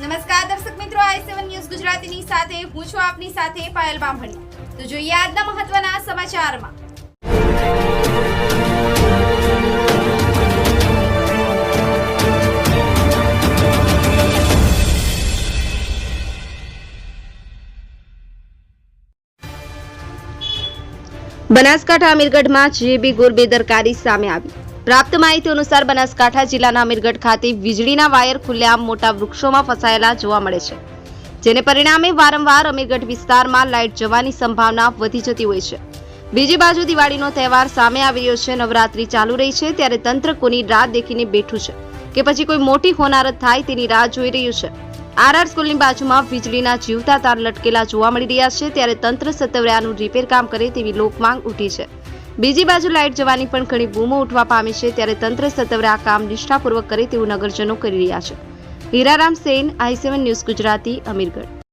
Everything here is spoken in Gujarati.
નમસ્કાર દર્શક મિત્રો, આઈ સેવન ન્યૂઝ ગુજરાતીની સાથે, હું છું આપની સાથે પાયલ બામણી. તો જોઈએ આજના મહત્વના સમાચારમાં. બનાસકાંઠા અમીરગઢમાં જીબી ગુર બેદરકારી સામે આવી. પ્રાપ્ત માહિતી અનુસાર બનાસકાંઠા જિલ્લાના અમીરગઢ ખાતે વીજળીના વાયર ખુલ્લેઆમ મોટા વૃક્ષોમાં ફસાયેલા જોવા મળે છે, જેને પરિણામે વારંવાર અમીરગઢ વિસ્તારમાં લાઇટ જવાની સંભાવના વધી જતી હોય છે. બીજી બાજુ દિવાળીનો તહેવાર સામે આવી રહ્યો છે, નવરાત્રી ચાલુ રહી છે, ત્યારે તંત્ર કોની રાહ દેખીને બેઠું છે કે પછી કોઈ મોટી હોનારત થાય તેની રાહ જોઈ રહ્યું છે. આરઆર સ્કૂલની બાજુમાં વીજળીના જીવતા તાર લટકેલા જોવા મળી રહ્યા છે, ત્યારે તંત્ર સતવર્યાનું રિપેર કામ કરે તેવી લોકમાંગ ઉઠી છે. બીજી બાજુ લાઇટ જવાની પણ ઘણી બૂમો ઉઠવા પામી છે ત્યારે તંત્ર સત્વરે આ કામ નિષ્ઠાપૂર્વક કરે તેવું નગરજનો કરી રહ્યા છે. Hiraram Sen, I news Gujarati, Amirgadh.